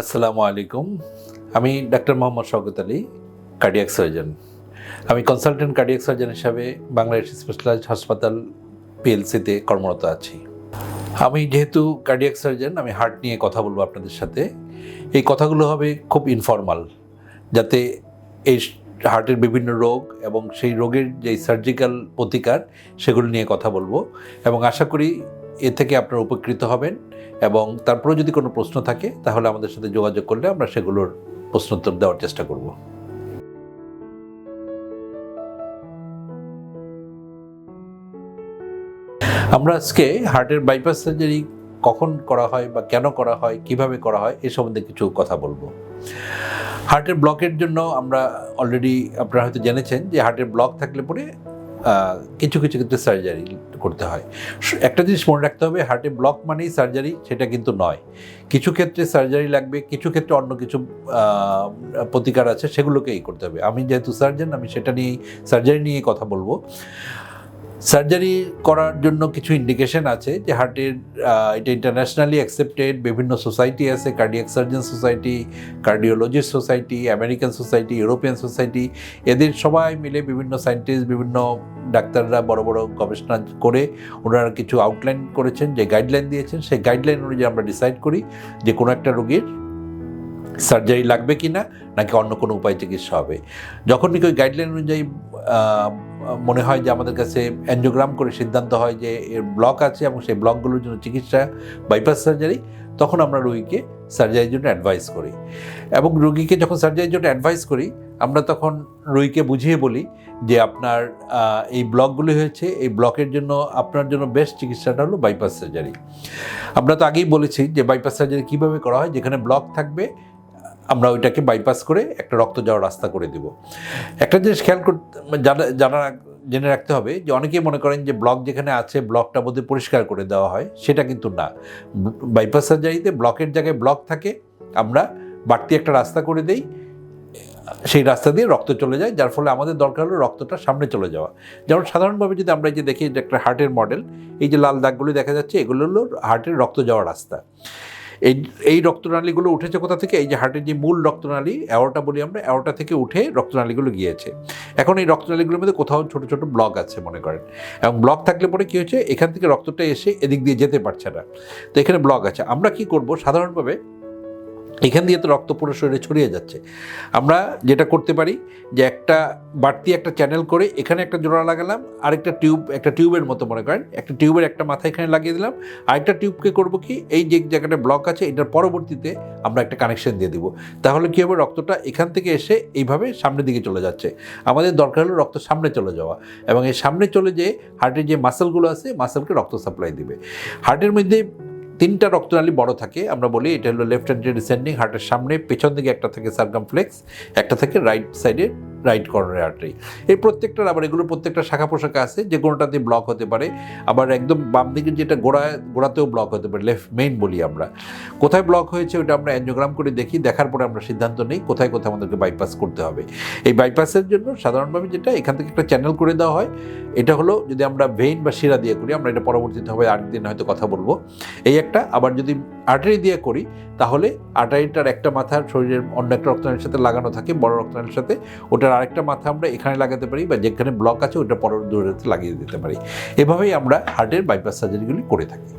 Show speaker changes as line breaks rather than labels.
আসসালামু আলাইকুম। আমি doctor Mohammad Shawkat Ali cardiac surgeon আমি কনসালটেন্ট কার্ডিয়াক সার্জন হিসাবে বাংলাদেশ স্পেশালাইজড হাসপাতাল পিএলসিতে কর্মরত আছি। আমি যেহেতু কার্ডিয়াক সার্জন আমি হার্ট নিয়ে কথা বলব আপনাদের সাথে। এই কথাগুলো হবে খুব ইনফর্মাল যাতে এই হার্টের বিভিন্ন রোগ এবং সেই রোগের যে সার্জিক্যাল প্রতিকার, সেগুলো নিয়ে কথা বলব। এবং আশা করি এ থেকে আপনারা উপকৃত হবেন এবং তারপরেও যদি কোনো প্রশ্ন থাকে, তাহলে আমাদের সাথে যোগাযোগ করলে আমরা সেগুলোর প্রশ্নোত্তর দেওয়ার চেষ্টা করব। আমরা আজকে হার্টের বাইপাস সার্জারি কখন করা হয় বা কেন করা হয়, কীভাবে করা হয়, এ সম্বন্ধে কিছু কথা বলব। হার্টের ব্লকের জন্য আমরা অলরেডি আপনারা হয়তো জেনেছেন যে হার্টের ব্লক থাকলে পরে কিছু কিছু ক্ষেত্রে সার্জারি করতে হয়। একটা জিনিস মনে রাখতে হবে হার্টে ব্লক মানেই সার্জারি সেটা কিন্তু নয়। কিছু ক্ষেত্রে সার্জারি লাগবে, কিছু ক্ষেত্রে অন্য কিছু প্রতিকার আছে, সেগুলোকেই করতে হবে। আমি যেহেতু সার্জন আমি সেটা নিয়েই সার্জারি নিয়ে কথা বলব। সার্জারি করার জন্য কিছু ইন্ডিকেশন আছে যে হার্টের এটা ইন্টারন্যাশনালি অ্যাকসেপ্টেড বিভিন্ন সোসাইটি আছে cardiac surgeon society cardiologist society American society European society এদের সবাই মিলে বিভিন্ন সায়েন্টিস্ট বিভিন্ন ডাক্তাররা বড় বড় গবেষণা করে ওনারা কিছু আউটলাইন করেছেন, যে গাইডলাইন দিয়েছেন, সেই গাইডলাইন অনুযায়ী আমরা ডিসাইড করি যে কোনো একটা রোগীর সার্জারি লাগবে কি না, নাকি অন্য কোনো উপায় চিকিৎসা হবে? যখন নাকি ওই গাইডলাইন অনুযায়ী মনে হয় যে আমাদের কাছে অ্যানজিওগ্রাম করে সিদ্ধান্ত হয় যে এর ব্লক আছে এবং সেই ব্লকগুলোর জন্য চিকিৎসা বাইপাস সার্জারি তখন আমরা রোগীকে সার্জারির জন্য অ্যাডভাইস করি। এবং রোগীকে যখন সার্জারির জন্য অ্যাডভাইস করি, আমরা তখন রোগীকে বুঝিয়ে বলি যে আপনার এই ব্লকগুলি হয়েছে, এই ব্লকের জন্য আপনার জন্য বেস্ট চিকিৎসাটা হলো বাইপাস সার্জারি আমরা তো আগেই বলেছি যে বাইপাস সার্জারি কীভাবে করা হয়, যেখানে ব্লক থাকবে আমরা ওইটাকে বাইপাস করে একটা রক্ত যাওয়ার রাস্তা করে দিব। একটা জিনিস খেয়াল করতে জানা জানা জেনে রাখতে হবে যে অনেকেই মনে করেন যে ব্লক যেখানে আছে ব্লকটা বোধহয় পরিষ্কার করে দেওয়া হয়, সেটা কিন্তু না। বাইপাস সার্জারিতে ব্লকের জায়গায় ব্লক থাকে, আমরা বাড়তি একটা রাস্তা করে দেই, সেই রাস্তা দিয়ে রক্ত চলে যায়, যার ফলে আমাদের দরকার হলো রক্তটা সামনে চলে যাওয়া। যেমন সাধারণভাবে যদি আমরা এই যে দেখি যে একটা হার্টের মডেল এই যে লাল দাগগুলি দেখা যাচ্ছে, এগুলো হলো হার্টের রক্ত যাওয়ার রাস্তা। এই এই রক্তনালীগুলো উঠেছে কোথা থেকে? এই যে হার্টের যে মূল রক্তনালী অ্যাওরটা বলি আমরা অ্যাওরটা থেকে উঠে রক্তনালীগুলো গিয়েছে। এখন এই রক্তনালীগুলোর মধ্যে কোথাও ছোটো ছোটো ব্লক আছে মনে করেন। এবং ব্লক থাকলে পরে কী হচ্ছে এখান থেকে রক্তটা এসে এদিক দিয়ে যেতে পারছে না। তো এখানে ব্লক আছে। আমরা কি করব? সাধারণভাবে এখান দিয়ে তো রক্ত পুরো শরীরে ছড়িয়ে যাচ্ছে। আমরা যেটা করতে পারি যে একটা বাড়তি একটা চ্যানেল করে এখানে একটা জোড়া লাগালাম, আরেকটা টিউব একটা টিউবের মতো মনে করেন, একটা টিউবের একটা মাথা এখানে লাগিয়ে দিলাম, আরেকটা টিউবকে করব কি, এই যে জায়গাটা ব্লক আছে, এটার পরবর্তীতে আমরা একটা কানেকশন দিয়ে দিব। তাহলে কী হবে? রক্তটা এখান থেকে এসে এইভাবে সামনের দিকে চলে যাচ্ছে। আমাদের দরকার হলো রক্ত সামনে চলে যাওয়া এবং এই সামনে চলে যেয়ে হার্টের যে মাসেলগুলো আছে মাসেলকে রক্ত সাপ্লাই দিবে। হার্টের মধ্যে তিনটা রক্তনালী বড় থাকে, আমরা বলি এটা হলো লেফট হ্যান্ডে ডিসেন্ডিং হার্টের সামনে, পেছন দিকে একটা থাকে সার্কামফ্লেক্স একটা থাকে রাইট সাইডে রাইট কর্নারে আর্টারি এই প্রত্যেকটার আবার এগুলো প্রত্যেকটা শাখা পোশাকা আছে, যে কোনোটাতে ব্লক হতে পারে। আবার একদম বাম দিকে যেটা গোড়ায় গোড়াতেও ব্লক হতে পারে লেফট মেইন বলি আমরা। কোথায় ব্লক হয়েছে ওটা আমরা অ্যানজিওগ্রাম করে দেখি, দেখার পরে আমরা সিদ্ধান্ত নিই, কোথায় কোথায় আমাদেরকে বাইপাস করতে হবে। এই বাইপাসের জন্য সাধারণভাবে যেটা, এখান থেকে একটা চ্যানেল করে দেওয়া হয়। এটা হলো যদি আমরা ভেইন বা শিরা দিয়ে করি, আমরা এটা পরবর্তীতে হবে আরেকদিন হয়তো কথা বলব। এই একটা, আবার যদি আর্টারি দিয়ে করি, তাহলে আর্টারিটার একটা মাথার শরীরের অন্য একটা রক্তনালীর সাথে লাগানো থাকে, বড় রক্তনালীর সাথে, ওটার আরেকটা মাথা আমরা এখানে লাগাতে পারি বা যেখানে ব্লক আছে, ওটা পরের দূরে লাগিয়ে দিতে পারি। এভাবেই আমরা হার্টের বাইপাস সার্জারিগুলি করে থাকি।